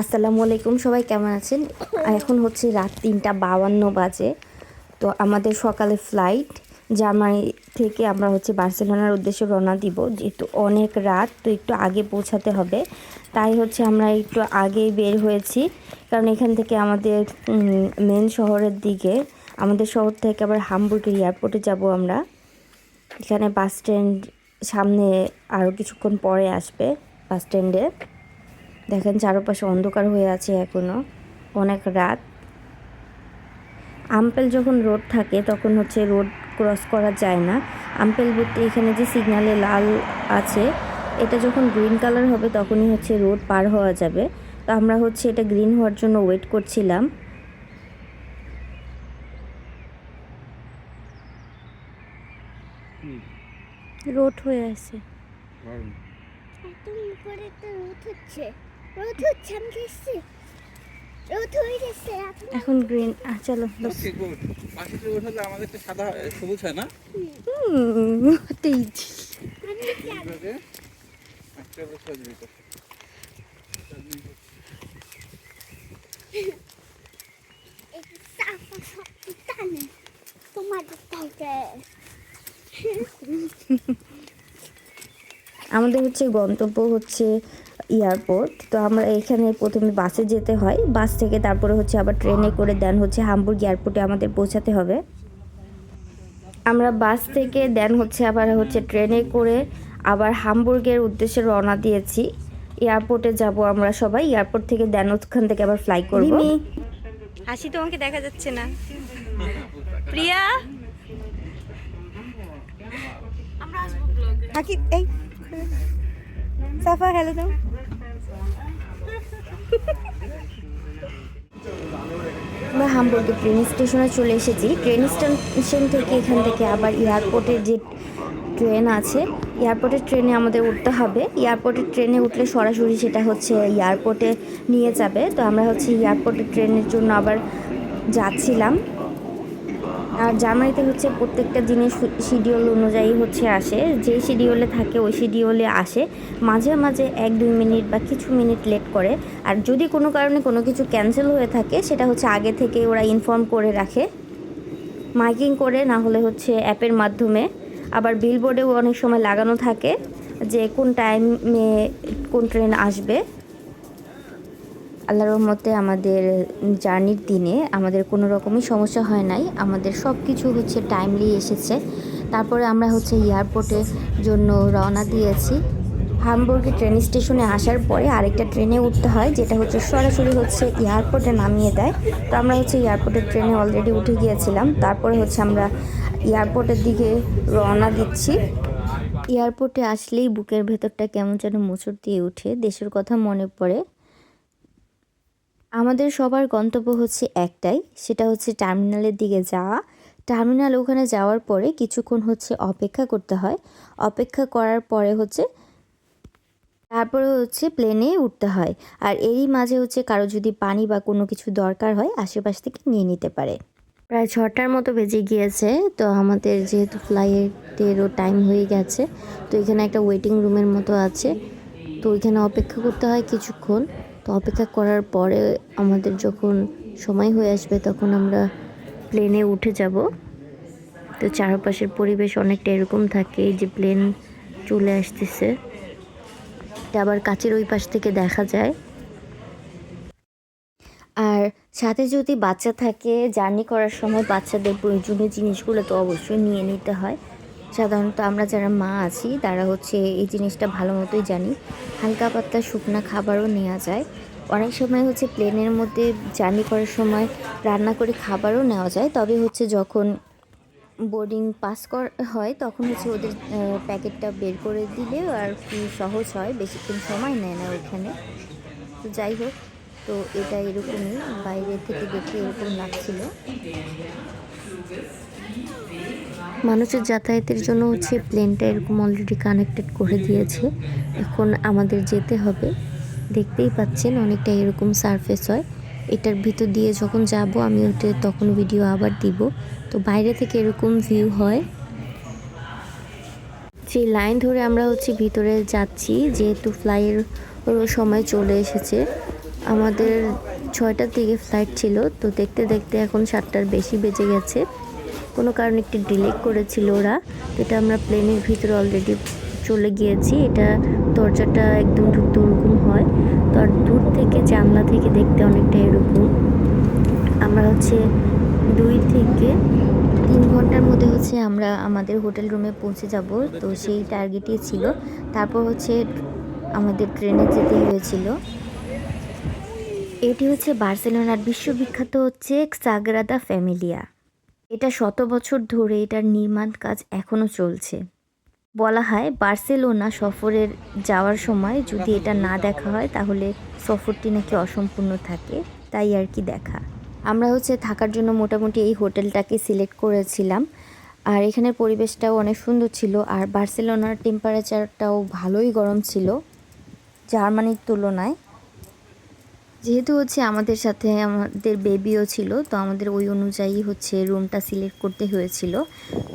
আসসালামু আলাইকুম, সবাই কেমন আছেন? এখন হচ্ছে রাত তিনটা বাউান্ন বাজে। তো আমাদের সকালে ফ্লাইট জার্মানি থেকে আমরা হচ্ছে বার্সেলোনার উদ্দেশ্যে রওনা দিব। যেহেতু অনেক রাত, তো একটু আগে পৌঁছাতে হবে। তাই হচ্ছে আমরা একটু আগেই বের হয়েছি। কারণ এখান থেকে আমাদের মেন শহরের দিকে, আমাদের শহর থেকে আবার হামবুর্গের এয়ারপোর্টে যাব আমরা। এখানে বাস স্ট্যান্ড সামনে আরও কিছুক্ষণ পরে আসবে বাস স্ট্যান্ডে দেখেন চারপাশে অন্ধকার হয়ে আছে এখনও অনেক রাত। আম্পেল যখন রোড থাকে তখন হচ্ছে রোড ক্রস করা যায় না। আম্পেল বলতে এখানে যে সিগনালে লাল আছে এটা যখন গ্রিন কালার হবে তখনই হচ্ছে রোড পার হওয়া যাবে। তো আমরা হচ্ছে এটা গ্রিন হওয়ার জন্য ওয়েট করছিলাম। রোড হয়ে আছে। এখন। গ্রিন চলো ওঠালে আমাদের তো সাদা সবুজ হয় না? আমাদের হচ্ছে গন্তব্য হচ্ছে এয়ারপোর্ট। তো আমরা এখানে প্রথমে বাসে যেতে হয়। বাস থেকে তারপরে হচ্ছে আবার ট্রেনে করে দেন হচ্ছে হামবুর্গ এয়ারপোর্টে আমাদের পৌঁছাতে হবে। আমরা বাস থেকে দেন হচ্ছে আবার হচ্ছে ট্রেনে করে আবার হামবুর্গের উদ্দেশ্যে রওনা দিয়েছি। এয়ারপোর্টে যাব আমরা সবাই। এয়ারপোর্ট থেকে দেন ওখান থেকে আবার ফ্লাই করব। হাসি তোমাকে দেখা যাচ্ছে না। প্রিয়া? হাকি এই। সাফা হ্যালো দাও। আমরা হামবুর্গের ট্রেন স্টেশনে চলে এসেছি। ট্রেন স্টেশন থেকে এখান থেকে আবার এয়ারপোর্টের যে ট্রেন আছে এয়ারপোর্টের ট্রেনে আমাদের উঠতে হবে। এয়ারপোর্টের ট্রেনে উঠলে সরাসরি সেটা হচ্ছে এয়ারপোর্টে নিয়ে যাবে। তো আমরা হচ্ছে এয়ারপোর্টের ট্রেনের জন্য আবার যাচ্ছিলাম। আর জার্মানিতে হচ্ছে প্রত্যেকটা জিনিস শিডিউল অনুযায়ী হচ্ছে আসে। যে শিডিউলে থাকে, ওই শিডিউলে আসে। মাঝে মাঝে এক, দুই মিনিট বা কিছু মিনিট লেট করে। আর যদি কোনো কারণে কোনো কিছু ক্যান্সেল হয়ে থাকে, সেটা হচ্ছে আগে থেকে ওরা ইনফর্ম করে রাখে। মাইকিং করে, না হলে হচ্ছে অ্যাপের মাধ্যমে। আবার বিলবোর্ডেও অনেক সময় লাগানো থাকে যে কোন টাইমে কোন ট্রেন আসবে। আল্লাহর রহমতে আমাদের জার্নির দিনে আমাদের কোনো রকমই সমস্যা হয় নাই। আমাদের সব কিছু হচ্ছে টাইমলি এসেছে। তারপরে আমরা হচ্ছে এয়ারপোর্টের জন্য রওনা দিয়েছি। হামবুর্গে ট্রেন স্টেশনে আসার পরে আরেকটা ট্রেনে উঠতে হয়, যেটা হচ্ছে সরাসরি হচ্ছে এয়ারপোর্টে নামিয়ে দেয়। তো আমরা হচ্ছে এয়ারপোর্টের ট্রেনে অলরেডি উঠে গিয়েছিলাম। তারপরে হচ্ছে আমরা এয়ারপোর্টের দিকে রওনা দিচ্ছি। এয়ারপোর্টে আসলেই বুকের ভেতরটা কেমন যেন মোচড় দিয়ে উঠে, দেশের কথা মনে পড়ে। আমাদের সবার গন্তব্য হচ্ছে একটাই, সেটা হচ্ছে টার্মিনালের দিকে যাওয়া। টার্মিনাল ওখানে যাওয়ার পরে কিছুক্ষণ হচ্ছে অপেক্ষা করতে হয়। অপেক্ষা করার পরে হচ্ছে তারপরে হচ্ছে প্লেনে উঠতে হয়। আর এরই মাঝে হচ্ছে কারও যদি পানি বা কোনো কিছু দরকার হয় আশেপাশ থেকে নিয়ে নিতে পারে। প্রায় ছটার মতো বেজে গিয়েছে, তো আমাদের যেহেতু ফ্লাইটেরও টাইম হয়ে গেছে, তো এখানে একটা ওয়েটিং রুমের মতো আছে। তো ওইখানে অপেক্ষা করতে হয় কিছুক্ষণ। তো অপেক্ষা করার পরে আমাদের যখন সময় হয়ে আসবে তখন আমরা প্লেনে উঠে যাব। তো চারপাশের পরিবেশ অনেকটা এরকম থাকে যে প্লেন চলে আসতেছে। এটা আবার কাছের ওই পাশ থেকে দেখা যায়। আর সাথে যদি বাচ্চা থাকে জার্নি করার সময় বাচ্চাদের প্রয়োজনীয় জিনিসগুলো তো অবশ্যই নিয়ে নিতে হয়। সাধারণত আমরা যারা মা আছি, তারা হচ্ছে এই জিনিসটা ভালো মতোই জানি। হালকা পাতলা শুকনা খাবারও নেওয়া যায়। অনেক সময় হচ্ছে প্লেনের মধ্যে জার্নি করার সময় রান্না করে খাবারও নেওয়া যায়। তবে হচ্ছে যখন বোর্ডিং পাস কর, হয়, তখন হচ্ছে ওদের প্যাকেটটা বের করে দিলে আর কি সহজ হয়, বেশিক্ষণ সময় নেয় না ওখানে তো যাই হোক, তো এটা এরকমই, বাইরে থেকে দেখে এরকম লাগছিল। মানুষের যাতায়াতের জন্য হচ্ছে প্লেনটা এরকম অলরেডি কানেক্টেড করে দিয়েছে। এখন আমাদের যেতে হবে। দেখতেই পাচ্ছেন অনেকটা এরকম সারফেস হয়। এটার ভিতর দিয়ে যখন যাব আমি ওটা তখন ভিডিও আবার দিব। তো বাইরে থেকে এরকম ভিউ হয়। সেই লাইন ধরে আমরা হচ্ছে ভিতরে যাচ্ছি, যেহেতু ফ্লাইয়ের সময় চলে এসেছে। আমাদের ছয়টার দিকে ফ্লাইট ছিল। তো দেখতে দেখতে এখন সাতটার বেশি বেজে গেছে। কোনো কারণে একটু ডিলে করেছিল ওরা। এটা আমরা প্লেনের ভিতরে অলরেডি চলে গিয়েছি। এটা দরজাটা একদম ঢুকতে ওরকম হয়। তো আর দূর থেকে, জানলা থেকে দেখতে অনেকটা এরকম। আমরা হচ্ছে দুই থেকে তিন ঘণ্টার মধ্যে হচ্ছে আমরা আমাদের হোটেল রুমে পৌঁছে যাব। তো সেই টার্গেটই ছিল। তারপর হচ্ছে আমাদের ট্রেনে যেতে হয়েছিল। এটি হচ্ছে বার্সেলোনার বিশ্ববিখ্যাত হচ্ছে সাগ্রাদা ফ্যামিলিয়া। এটা শত বছর ধরে এটার নির্মাণ কাজ এখনও চলছে। বলা হয় বার্সেলোনা সফরের যাওয়ার সময় যদি এটা না দেখা হয়, তাহলে সফরটি নাকি অসম্পূর্ণ থাকে, তাই আর কি দেখা। আমরা হচ্ছে থাকার জন্য মোটামুটি এই হোটেলটাকে সিলেক্ট করেছিলাম। আর এখানের পরিবেশটাও অনেক সুন্দর ছিল, আর বার্সেলোনার টেম্পারেচারটাও ভালোই গরম ছিল, জার্মানির তুলনায়। যেহেতু হচ্ছে আমাদের সাথে আমাদের বেবিও ছিল, তো আমাদের ওই অনুযায়ী হচ্ছে রুমটা সিলেক্ট করতে হয়েছিল।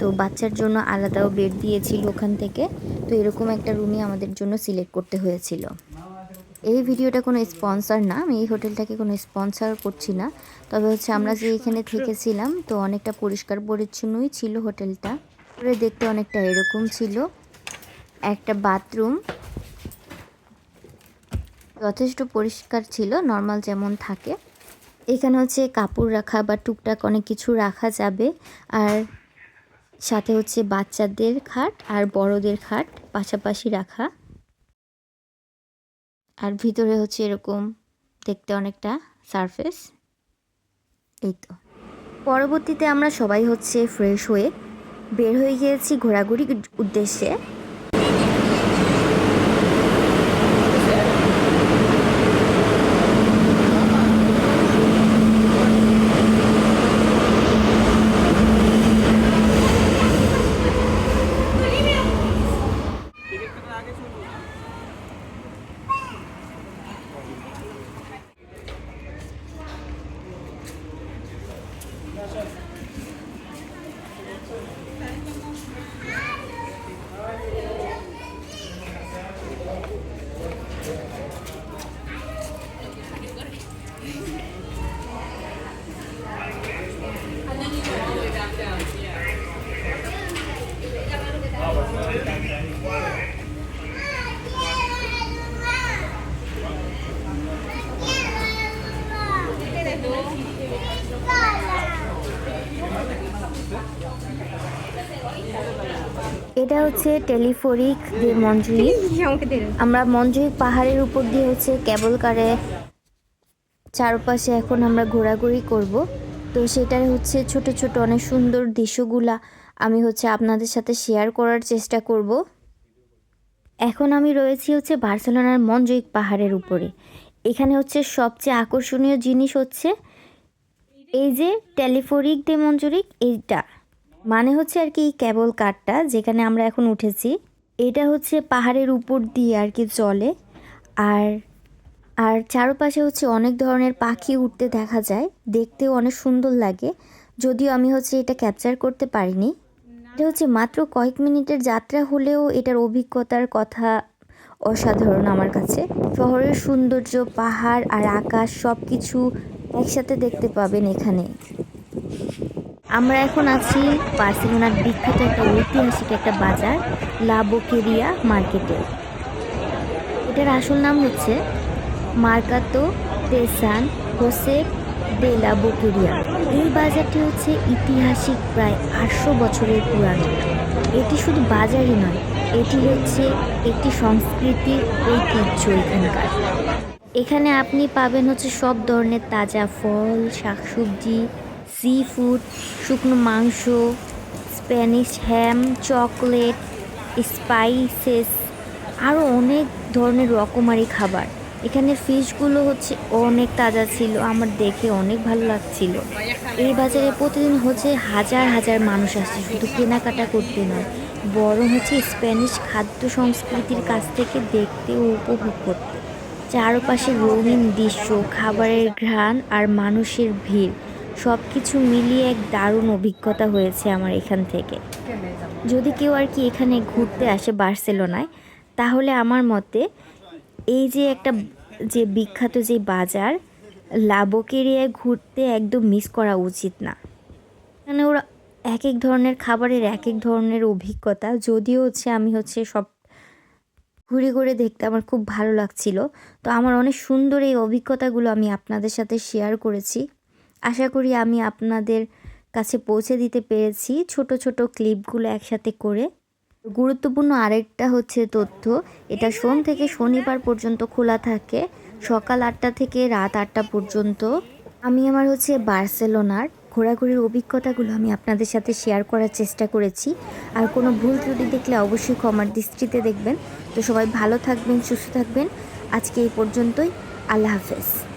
তো বাচ্চার জন্য আলাদাও বেড দিয়েছিল ওখান থেকে। তো এরকম একটা রুমই আমাদের জন্য সিলেক্ট করতে হয়েছিল। এই ভিডিওটা কোনো স্পন্সর না, আমি এই হোটেলটাকে কোনো স্পন্সর করছি না। তবে হচ্ছে আমরা যে এখানে থেকেছিলাম, তো অনেকটা পরিষ্কার পরিচ্ছন্নই ছিল হোটেলটা দেখতে অনেকটা এরকম ছিল। একটা বাথরুম যথেষ্ট পরিষ্কার ছিল নর্মাল যেমন থাকে। এখানে হচ্ছে কাপড় রাখা বা টুকটাক অনেক কিছু রাখা যাবে। আর সাথে হচ্ছে বাচ্চাদের খাট আর বড়দের খাট পাশাপাশি রাখা। আর ভিতরে হচ্ছে এরকম দেখতে অনেকটা সারফেস এই তো। পরবর্তীতে আমরা সবাই হচ্ছে ফ্রেশ হয়ে বের হয়ে গিয়েছি ঘোরাঘুরির উদ্দেশ্যে এটা হচ্ছে টেলিফোরিক যে দে আমরা মঞ্জুরিক পাহাড়ের উপর দিয়ে হচ্ছে কেবল কারে চারপাশে এখন আমরা ঘোরাঘুরি করব। তো সেটার হচ্ছে ছোট ছোট অনেক সুন্দর দৃশ্যগুলা আমি হচ্ছে আপনাদের সাথে শেয়ার করার চেষ্টা করব। এখন আমি রয়েছি হচ্ছে বার্সেলোনার মঞ্জুরিক পাহাড়ের উপরে। এখানে হচ্ছে সবচেয়ে আকর্ষণীয় জিনিস হচ্ছে এই যে টেলিফোরিক দে মঞ্জুরিক এইটা। মানে হচ্ছে আর কি কেবল কারটা যেখানে আমরা এখন উঠেছি, এটা হচ্ছে পাহাড়ের উপর দিয়ে আর কি চলে। আর আর চারপাশে হচ্ছে অনেক ধরনের পাখি উঠতে দেখা যায়, দেখতেও অনেক সুন্দর লাগে। যদিও আমি হচ্ছে এটা ক্যাপচার করতে পারিনি। এটা হচ্ছে মাত্র কয়েক মিনিটের যাত্রা হলেও এটার অভিজ্ঞতার কথা অসাধারণ আমার কাছে। শহরের সৌন্দর্য, পাহাড় আর আকাশ সব কিছু একসাথে দেখতে পাবেন এখানে। আমরা এখন আছি বার্সেলোনার বিখ্যাত একটা ঐতিহাসিক একটা বাজার লাবোকেরিয়া মার্কেটে। এটার আসল নাম হচ্ছে মার্কাতো দে সান হোসেফ দে লা বোকেরিয়া। এই বাজারটি হচ্ছে ঐতিহাসিক প্রায় আটশো বছরের পুরানো। এটি শুধু বাজারই নয়, এটি হচ্ছে একটি সংস্কৃতির ঐতিহ্য এখানকার। এখানে আপনি পাবেন হচ্ছে সব ধরনের তাজা ফল, শাকসবজি সি ফুড শুকনো মাংস স্প্যানিশ হ্যাম চকলেট স্পাইসেস আরও অনেক ধরনের রকমারি খাবার। এখানে ফিশগুলো হচ্ছে অনেক তাজা ছিল, আমার দেখে অনেক ভালো লাগছিল। এই বাজারে প্রতিদিন হচ্ছে হাজার হাজার মানুষ আসছে শুধু কেনাকাটা করতে নয়, বরং হচ্ছে স্প্যানিশ খাদ্য সংস্কৃতির কাছ থেকে দেখতে ও উপভোগ করতে। চারপাশে রঙিন দৃশ্য, খাবারের ঘ্রাণ আর মানুষের ভিড়। সব কিছু মিলিয়ে এক দারুণ অভিজ্ঞতা হয়েছে আমার এখান থেকে। যদি কেউ আর কি এখানে ঘুরতে আসে বার্সেলোনায়, তাহলে আমার মতে এই যে একটা যে বিখ্যাত যে বাজার, লাবকেরিয়ায় ঘুরতে একদম মিস করা উচিত না। এখানে ওরা এক এক ধরনের খাবারের এক এক ধরনের অভিজ্ঞতা, যদিও হচ্ছে আমি হচ্ছে সব ঘুরে ঘুরে দেখতে আমার খুব ভালো লাগছিল। তো আমার অনেক সুন্দর এই অভিজ্ঞতাগুলো আমি আপনাদের সাথে শেয়ার করেছি। আশা করি আমি আপনাদের কাছে পৌঁছে দিতে পেরেছি ছোট ছোট ক্লিপগুলো একসাথে করে। গুরুত্বপূর্ণ আরেকটা হচ্ছে তথ্য, এটা সোম থেকে শনিবার পর্যন্ত খোলা থাকে, সকাল আটটা থেকে রাত আটটা পর্যন্ত। আমি আমার হচ্ছে বার্সেলোনার ঘোরাঘুরির অভিজ্ঞতাগুলো আমি আপনাদের সাথে শেয়ার করার চেষ্টা করেছি। আর কোনো ভুল ত্রুটি দেখলে অবশ্যই ক্ষমার দৃষ্টিতে দেখবেন। তো সবাই ভালো থাকবেন, সুস্থ থাকবেন। আজকে এই পর্যন্তই। আল্লাহ হাফেজ।